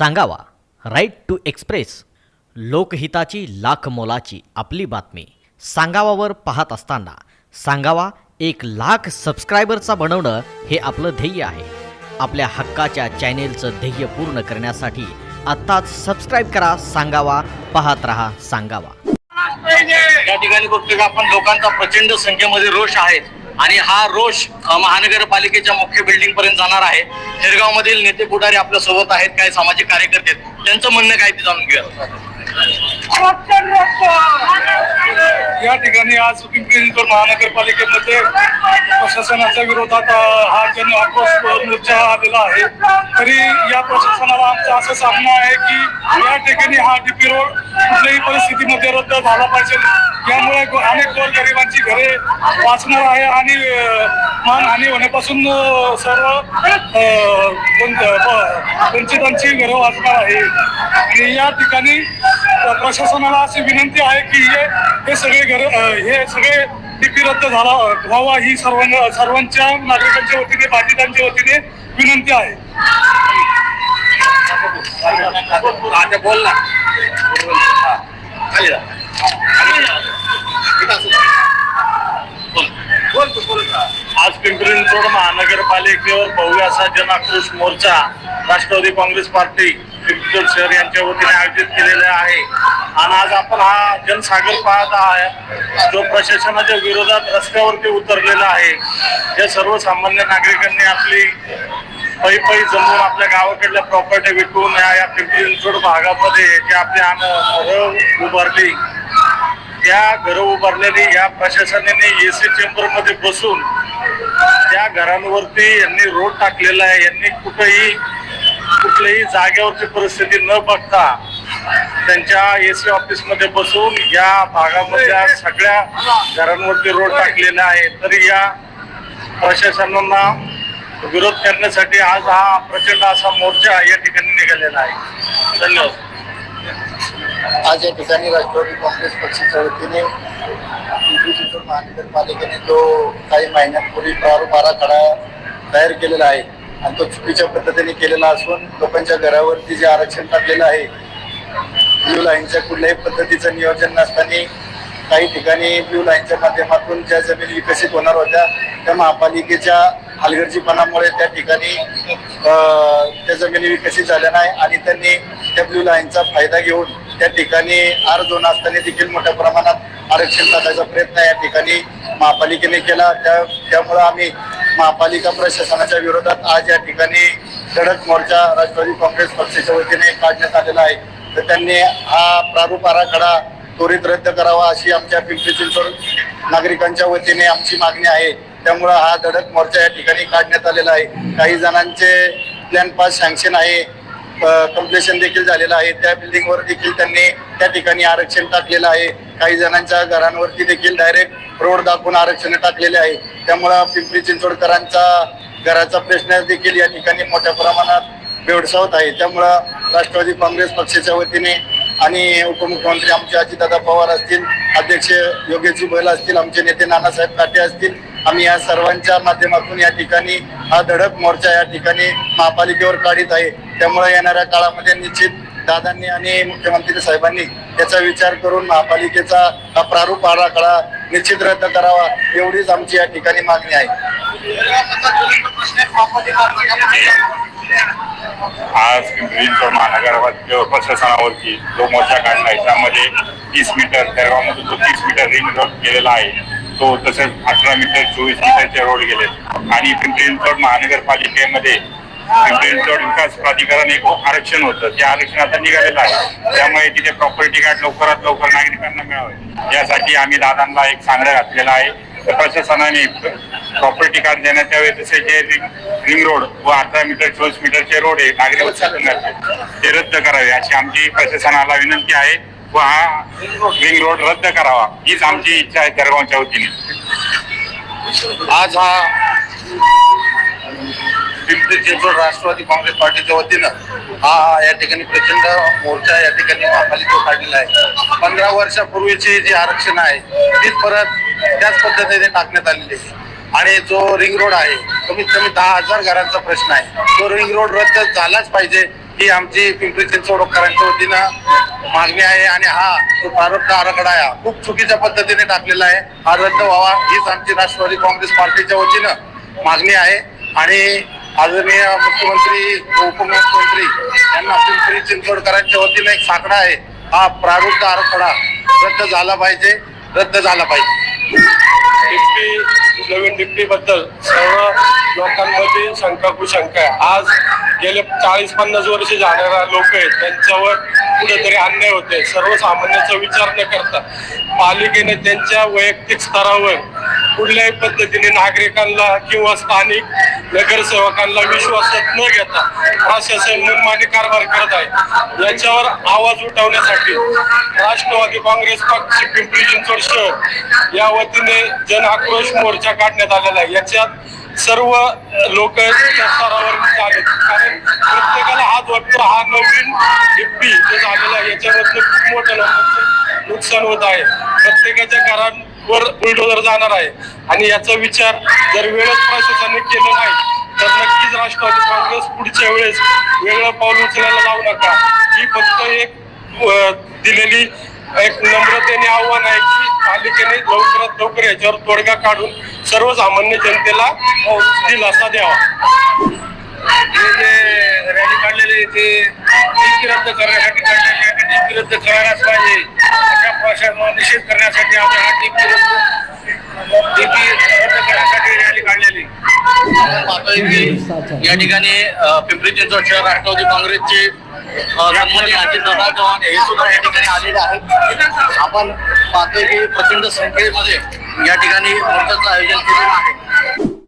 सांगावा. Right to express लोकहिताची लाख मोलाची आपली बातमी. सांगावावर पाहत असताना सांगावा एक लाख सबस्क्रायबरचा बनवणं हे आपलं ध्येय आहे. आपल्या हक्काच्या चॅनेलचं ध्येय पूर्ण करण्यासाठी आत्ताच सबस्क्राईब करा सांगावा पाहत रहा सांगावा. या ठिकाणी बघतो की आपण लोकांचा प्रचंड संख्येमध्ये रोष आहे. आणि हा रोष महानगरपालिकेच्या मुख्य बिल्डिंग पर्यंत जाणार आहे. शेरगाव मधील नेते पुढारी आपल्यासोबत आहेत काही सामाजिक कार्यकर्ते आहेत. त्यांचं म्हणणं काय ते जाणून घेऊया. या ठिकाणी आज पिंपरी महानगरपालिकेमध्ये प्रशासनाच्या विरोधात हा जन आक्रोश मोर्चा आलेला आहे तरी या प्रशासनाला आमचं असं सांगणं आहे की या ठिकाणी हा डीपी रोड कुठल्याही परिस्थितीमध्ये रद्द झाला पाहिजे. यामुळे अनेक अनेक गोरगरिबांची घरे वाचणार आहे आणि मानहानी होण्यापासून सर्व वंचितांची घरं वाचणार आहे. आणि या ठिकाणी प्रशासनाला अशी विनंती आहे की हे हे सगळे घर हे सगळे टीपी रद्द झाला व्हावा ही सर्वांना सर्वांच्या नागरिकांच्या वतीने बाधितांच्या वतीने विनंती आहे. बोल ना हा. खाली जा. खाली जा. इथं असं जा. बोल. बोल तू, बोल ना. आज पिंपरी चिंचवड महानगरपालिकेवर बहुव्यासा असा जन आक्रोश मोर्चा राष्ट्रवादी काँग्रेस पार्टी पिंपरी शहर यांच्या वतीने आयोजित केलेला आहे. आणि आज आपण हा जनसागर पाहत आहे जो प्रशासनाच्या विरोधात रस्त्यावरती उतरलेला आहे. या सर्वसामान्य नागरिकांनी आपली पै पै जमून आपल्या गावाकडल्या प्रॉपर्टी विकून या या पिंपरी चिंचवड भागामध्ये जे आपली आण घरं उभारली. त्या घरं उभारलेली या प्रशासनाने ए सी चेंबरमध्ये बसून त्या घरांवरती यांनी रोड टाकलेला आहे. यांनी कुठेही कुठल्याही जागेवरची परिस्थिती न बघता त्यांच्या एसी ऑफिसमध्ये बसून या भागामधल्या सगळ्या घरांवरती रोड टाकलेला आहे. तरी या प्रशासनांना विरोध करण्यासाठी आज हा प्रचंड असा मोर्चा या ठिकाणी निघालेला आहे. धन्यवाद. आज या ठिकाणी राष्ट्रवादी काँग्रेस पक्षाच्या वतीने महानगरपालिकेने जो काही महिन्यांपूर्वी प्रारूप आराखडा तयार केलेला आहे आणि तो चुकीच्या पद्धतीने केलेला असून लोकांच्या घरावरती जे आरक्षण टाकलेलं आहे ब्ल्यू लाईनच्या कुठल्याही पद्धतीचं नियोजन नसताना काही ठिकाणी ब्ल्यू लाईनच्या माध्यमातून ज्या जमिनी विकसित होणार होत्या त्या महापालिकेच्या हलगर्जीपणामुळे त्या ठिकाणी त्या जमिनी विकसित झाल्या नाही आणि त्यांनी त्या ब्ल्यू लाईनचा फायदा घेऊन त्या ठिकाणी आर झोन असताना देखील मोठ्या प्रमाणात आरक्षण टाकायचा प्रयत्न या ठिकाणी महापालिकेने केला. त्या त्यामुळं आम्ही महापालिका प्रशासनाच्या विरोधात आज या ठिकाणी धडक मोर्चा राष्ट्रवादी काँग्रेस पक्षाच्या वतीने काढण्यात आलेला आहे. तर त्यांनी हा प्रारूप आराखडा त्वरित रद्द करावा अशी आमच्या पिंपरी चिंचवड नागरिकांच्या वतीने आमची मागणी आहे. त्यामुळं हा धडक मोर्चा या ठिकाणी काढण्यात आलेला आहे. काही जणांचे प्लॅन पास सँक्शन आहे. कम्प्लेशन देखील झालेलं आहे. त्या बिल्डिंगवर देखील त्यांनी त्या ठिकाणी आरक्षण टाकलेलं आहे. काही जणांच्या घरांवरती देखील डायरेक्ट रोड दाखवून आरक्षण टाकलेले आहे. त्यामुळं पिंपरी चिंचवडकरांचा घराचा प्रश्न देखील या ठिकाणी मोठ्या प्रमाणात भेडसावत आहे. त्यामुळं राष्ट्रवादी काँग्रेस पक्षाच्या वतीने आणि उपमुख्यमंत्री आमचे अजितदादा पवार असतील अध्यक्ष योगेशजी बैल असतील आमचे नेते नानासाहेब काटे असतील आम्ही या सर्वांच्या माध्यमातून या ठिकाणी हा धडक मोर्चा या ठिकाणी महापालिकेवर काढीत आहे. त्यामुळे येणाऱ्या काळामध्ये निश्चित दादांनी आणि मुख्यमंत्री साहेबांनी याचा विचार करून महापालिकेचा हा प्रारूप आराखडा निश्चित रद्द करावा एवढीच आमची या ठिकाणी मागणी आहे. आज पिंपरी चिंचवड महानगरपालिका प्रशासनावरती जो मोर्चा काढला आहे त्यामध्ये तीस मीटर दर्गामधून तो तीस मीटर रिंग रोड केलेला आहे तो तसेच अठरा मीटर चोवीस मीटरचे रोड गेले. आणि पिंपरी चिंचवड महानगरपालिकेमध्ये पिंपरी चिंचवड विकास प्राधिकरण एक आरक्षण होतं. ते आरक्षण आता निघालेलं आहे. त्यामुळे तिथे प्रॉपर्टी कार्ड लवकरात लवकर नागरिकांना मिळावे. यासाठी आम्ही दादांना एक सांगडा घातलेला आहे. तर प्रशासनाने प्रॉपर्टी कार्ड देण्यात यावे. तसे जे रिंग रोड व अठरा मीटर चोवीस मीटरचे रोड आहे नागरिक ते रद्द करावे अशी आमची प्रशासनाला विनंती आहे. व. हा रिंग रोड रद्द करावा. हीच आमची इच्छा आहे दरगावच्या वतीने. आज हा पिंपरी चिंचवड राष्ट्रवादी काँग्रेस पार्टीच्या वतीनं हा या ठिकाणी प्रचंड मोर्चा या ठिकाणी महापालिकेवर काढलेला आहे. पंधरा वर्षापूर्वीचे जे आरक्षण आहे तीच परत त्याच पद्धतीने टाकण्यात आलेली आहे. आणि जो रिंग रोड आहे कमीत कमी दहा हजार घरांचा प्रश्न आहे. तो रिंग रोड रद्द झालाच पाहिजे. ही आमची पिंपरी चिंचवडकरांच्या वतीनं मागणी आहे आणि हा जो प्रारंभ आराखडा आहे हा खूप चुकीच्या पद्धतीने टाकलेला आहे. हा रद्द व्हावा हीच आमची राष्ट्रवादी काँग्रेस पार्टीच्या वतीनं मागणी आहे. आणि आदरणीय मुख्यमंत्री उपमुख्यमंत्री यांना पिंपरी चिंचवडकरांच्या वतीनं एक साकडा आहे. हा प्रारूप आराखडा रद्द झाला पाहिजे रद्द झाला पाहिजे. नवीन डिप्टी बद्दल सर्व लोकांमध्ये शंका कुशंका आहे. आज गेले चाळीस पन्नास वर्ष जाणारा लोक आहेत त्यांच्यावर कुठेतरी अन्याय होते सर्वसामान्याचा विचार न करता पालिकेने त्यांच्या वैयक्तिक स्तरावर कुठल्याही पद्धतीने नागरिकांना किंवा स्थानिक नगरसेवकांना विश्वासात न घेता प्रशासन मनमानी कारभार करत आहे. याच्यावर आवाज उठवण्यासाठी राष्ट्रवादी काँग्रेस पक्ष पिंपरी चिंचवड शहर या वतीने जन आक्रोश मोर्चा काढण्यात आलेला आहे. याच्यात सर्व लोक स्तरावर झाले कारण प्रत्येकाला हात वाटतो हा नवीन डिप्टी जो झालेला आहे याच्यामधलं खूप मोठं लोकांचं नुकसान होत आहे. प्रत्येकाच्या वर बुलडोजर जाणार आहे. आणि याचा विचार जर वेळेत प्रशासनाने केला नाही तर नक्कीच राष्ट्रवादी काँग्रेस पुढच्या वेळेस वेगळं पाऊल उचलायला लावू नका. ही फक्त एक दिलेली एक नम्रतेने आव्हान आहे की पालिकेने लवकरात लवकर याच्यावर तोडगा काढून सर्वसामान्य जनतेला दिलासा द्यावा. हे जे रॅली काढलेली ते रद्द करण्यासाठी विरुद्ध करायलाच पाहिजे. अशा प्रशासनावर निषेध करण्यासाठी आम्ही हा नीती रद्द रद्द करण्यासाठी रॅली काढलेली. पाहतोय की या ठिकाणी पिंपरी चिंचवड शहर राष्ट्रवादी काँग्रेसचे अ, अजित दादा चव्हाण हे सुद्धा या ठिकाणी आलेले आहेत. आपण पाहतोय की प्रचंड संख्येमध्ये या ठिकाणी मोर्चाचं आयोजन केलेलं आहे.